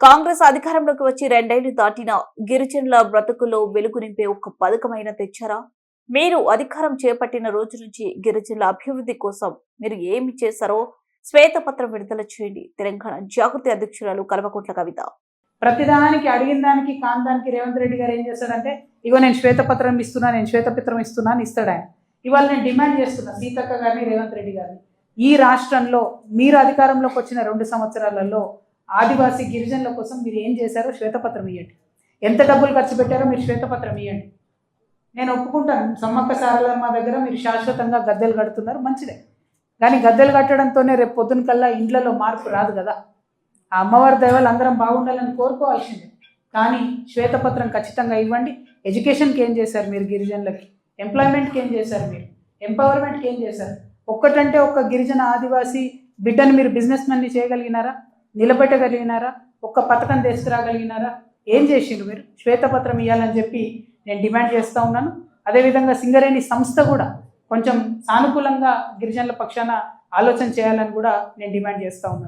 కాంగ్రెస్ అధికారంలోకి వచ్చి రెండేళ్ళు దాటిన గిరిజనుల బ్రతుకుల్లో వెలుగు నింపే ఒక పథకమైన తెచ్చారా? మీరు అధికారం చేపట్టిన రోజు నుంచి గిరిజనుల అభివృద్ధి కోసం మీరు ఏమి చేశారో శ్వేతపత్రం విడుదల చేయండి. తెలంగాణ జాగృతి అధ్యక్షురాలు కల్వకుంట్ల కవిత. ప్రతిదానికి అడిగిన దానికి కాంతానికి రేవంత్ రెడ్డి గారు ఏం చేస్తాడంటే ఇగో నేను శ్వేతపత్రం ఇస్తున్నా నేను శ్వేతపత్రం ఇస్తున్నా అని ఇస్తాడు ఆయన. ఇవాళ నేను డిమాండ్ చేస్తున్నా సీతక్క గారిని రేవంత్ రెడ్డి గారిని. ఈ రాష్ట్రంలో మీరు అధికారంలోకి వచ్చిన రెండు సంవత్సరాలలో ఆదివాసీ గిరిజనుల కోసం మీరు ఏం చేశారో శ్వేతపత్రం ఇవ్వండి ఎంత డబ్బులు ఖర్చు పెట్టారో మీరు శ్వేతపత్రం ఇవ్వండి నేను ఒప్పుకుంటాను. సమ్మక్క సారలమ్మ దగ్గర మీరు శాశ్వతంగా గద్దెలు కడుతున్నారు మంచిదే. కానీ గద్దెలు కట్టడంతోనే రేపు పొద్దున కల్లా ఇండ్లలో మార్పు రాదు కదా. ఆ అమ్మవారి దైవాలు అందరం బాగుండాలని కోరుకోవాల్సిందే. కానీ శ్వేతపత్రం ఖచ్చితంగా ఇవ్వండి. ఎడ్యుకేషన్కి ఏం చేశారు మీరు గిరిజనులకి? ఎంప్లాయ్మెంట్కి ఏం చేశారు మీరు? ఎంపవర్మెంట్కి ఏం చేశారు? ఒక్కటంటే ఒక్క గిరిజన ఆదివాసీ బిడ్డను మీరు బిజినెస్ మెన్ని చేయగలిగినారా? నిలబెట్టగలిగినారా? ఒక్క పథకం తీసుకురాగలిగినారా? ఏం చేసిండ్రు మీరు? శ్వేతపత్రం ఇవ్వాలని చెప్పి నేను డిమాండ్ చేస్తూ ఉన్నాను. అదేవిధంగా సింగరేణి సంస్థ కూడా కొంచెం సానుకూలంగా గిరిజనుల పక్షాన ఆలోచన చేయాలని కూడా నేను డిమాండ్ చేస్తూ ఉన్నాను.